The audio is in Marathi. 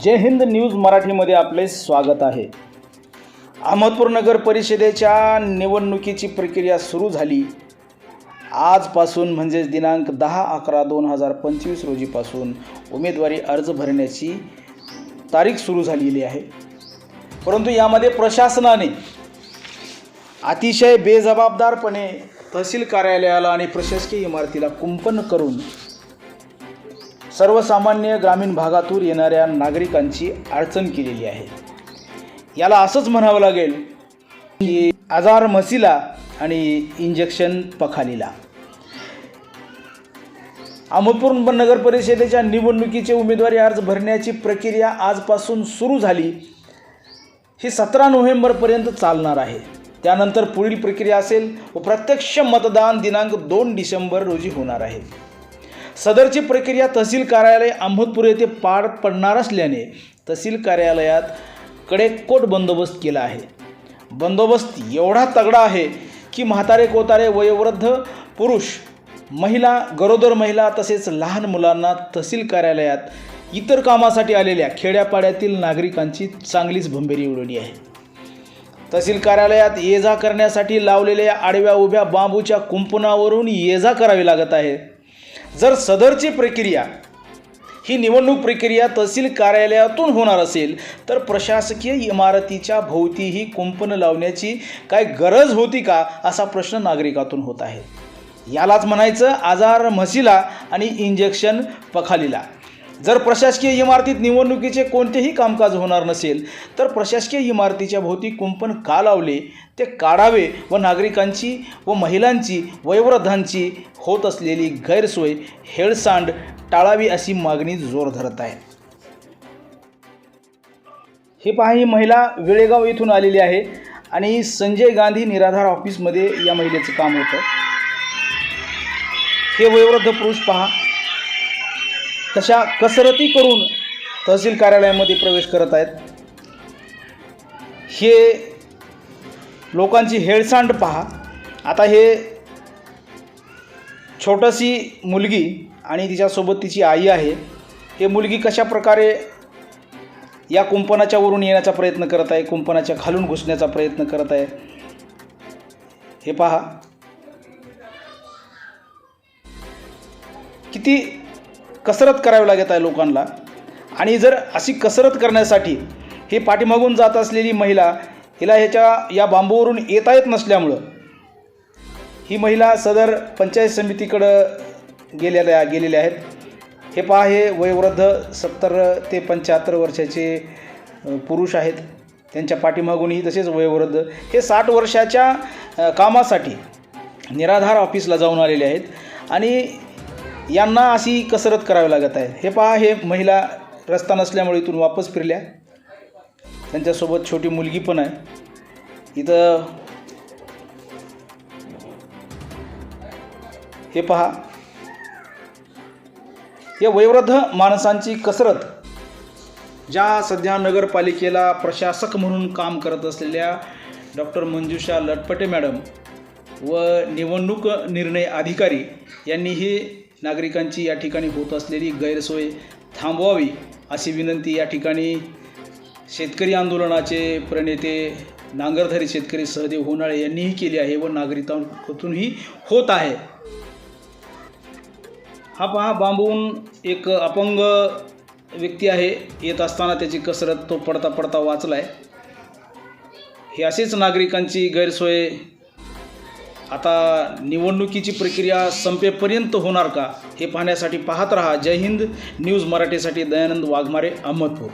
जय हिंद न्यूज मराठीमध्ये आपले स्वागत आहे. अहमदपूर नगर परिषदेच्या निवडणुकीची प्रक्रिया सुरू झाली. आजपासून म्हणजेच दिनांक दहा अकरा दोन हजार पंचवीस रोजीपासून उमेदवारी अर्ज भरण्याची तारीख सुरू झालेली आहे. परंतु यामध्ये प्रशासनाने अतिशय बेजबाबदारपणे तहसील कार्यालयाला आणि प्रशासकीय इमारतीला कुंपण करून सर्वसामान्य ग्रामीण भागातून येणाऱ्या नागरिकांची अडचण केलेली आहे. याला असंच म्हणावं लागेल की आजार म्हसीला आणि इंजेक्शन पखालीला अहमदपूर नगर परिषदेच्या निवडणुकीचे उमेदवारी अर्ज भरण्याची प्रक्रिया आजपासून सुरू झाली. ही सतरा नोव्हेंबरपर्यंत चालणार आहे. त्यानंतर पुढील प्रक्रिया असेल व प्रत्यक्ष मतदान दिनांक दोन डिसेंबर रोजी होणार आहे. सदरची प्रक्रिया तहसील कार्यालय अहमदपूर येथे पार पडणार असल्याने तहसील कार्यालयात कडेकोट बंदोबस्त केला आहे. बंदोबस्त एवढा तगडा आहे की म्हातारे कोतारे वयोवृद्ध पुरुष महिला गरोदर महिला तसेच लहान मुलांना तहसील कार्यालयात इतर कामासाठी आलेल्या खेड्यापाड्यातील नागरिकांची चांगलीच भंभेरी उडली आहे. तहसील कार्यालयात ये जा करण्यासाठी लावलेल्या आडव्या उभ्या बांबूच्या कुंपणावरून ये जा करावी लागत आहे. जर सदरची प्रक्रिया ही निवडणूक प्रक्रिया तहसील कार्यालयातून होणार असेल तर प्रशासकीय इमारतीच्या भोवतीही कुंपण लावण्याची काय गरज होती का असा प्रश्न नागरिकातून होत आहे. यालाच म्हणायचं आजार म्हशीला आणि इंजेक्शन पखालीला. जर प्रशासकीय इमारतीत निवडणुकीचे कोणतेही कामकाज होणार नसेल तर प्रशासकीय इमारतीच्या भोवती कुंपण का लावले? ते काढावे व नागरिकांची व महिलांची वयोवृद्धांची होत असलेली गैरसोय हेळसांड टाळावी अशी मागणी जोर धरत आहे. हे पहा ही महिला वेळेगाव येथून आलेली आहे आणि संजय गांधी निराधार ऑफिसमध्ये या महिलेचं काम होतं. हे वयोवृद्ध पुरुष पहा तशा कसरती करून तहसील कार्यालयामध्ये प्रवेश करत आहेत. हे लोकांची हेळसांड पहा. आता हे छोटंशी मुलगी आणि तिच्यासोबत तिची आई आहे. हे मुलगी कशा प्रकारे या कुंपणाच्या वरून येण्याचा प्रयत्न करत आहे कुंपणाच्या खालून घुसण्याचा प्रयत्न करत आहे हे पहा. किती कसरत करावी लागत आहे लोकांना. आणि जर अशी कसरत करण्यासाठी ही पाठीमागून जात असलेली महिला हिला ह्याच्या या बांबूवरून येता येत नसल्यामुळं ही महिला सदर पंचायत समितीकडं गेलेल्या गेलेल्या आहेत. हे पहा हे वयोवृद्ध सत्तर ते पंच्याहत्तर वर्षाचे पुरुष आहेत. त्यांच्या पाठीमागूनही तसेच वयोवृद्ध. हे साठ वर्षाच्या कामासाठी निराधार ऑफिसला जाऊन आलेले आहेत. आणि यांना अशी कसरत करावी लागत आहे. हे पहा हे महिला रस्ता नसल्यामुळे इथून वापस फिरल्या. त्यांच्यासोबत छोटी मुलगी पण आहे. इथं हे पहा. या वयोवृद्ध माणसांची कसरत ज्या सध्या नगरपालिकेला प्रशासक म्हणून काम करत असलेल्या डॉक्टर मंजुषा लटपटे मॅडम व निवडणूक निर्णय अधिकारी यांनी ही नागरिकांची या ठिकाणी होत असलेली गैरसोय थांबवावी अशी विनंती या ठिकाणी शेतकरी आंदोलनाचे प्रणेते नांगरधारी शेतकरी सहदेव होनाळे यांनीही केली आहे व नागरिकांतूनही होत आहे. हा पहा बांबून एक अपंग व्यक्ती आहे. येत असताना त्याची कसरत तो पडता पडता वाचला आहे हे असेच नागरिकांची गैरसोय आता निवडणुकीची प्रक्रिया संपेपर्यंत होणार का हे पाहण्यासाठी पाहत रहा. जय हिंद. न्यूज मराठीसाठी दयानंद वाघमारे अहमदपूर.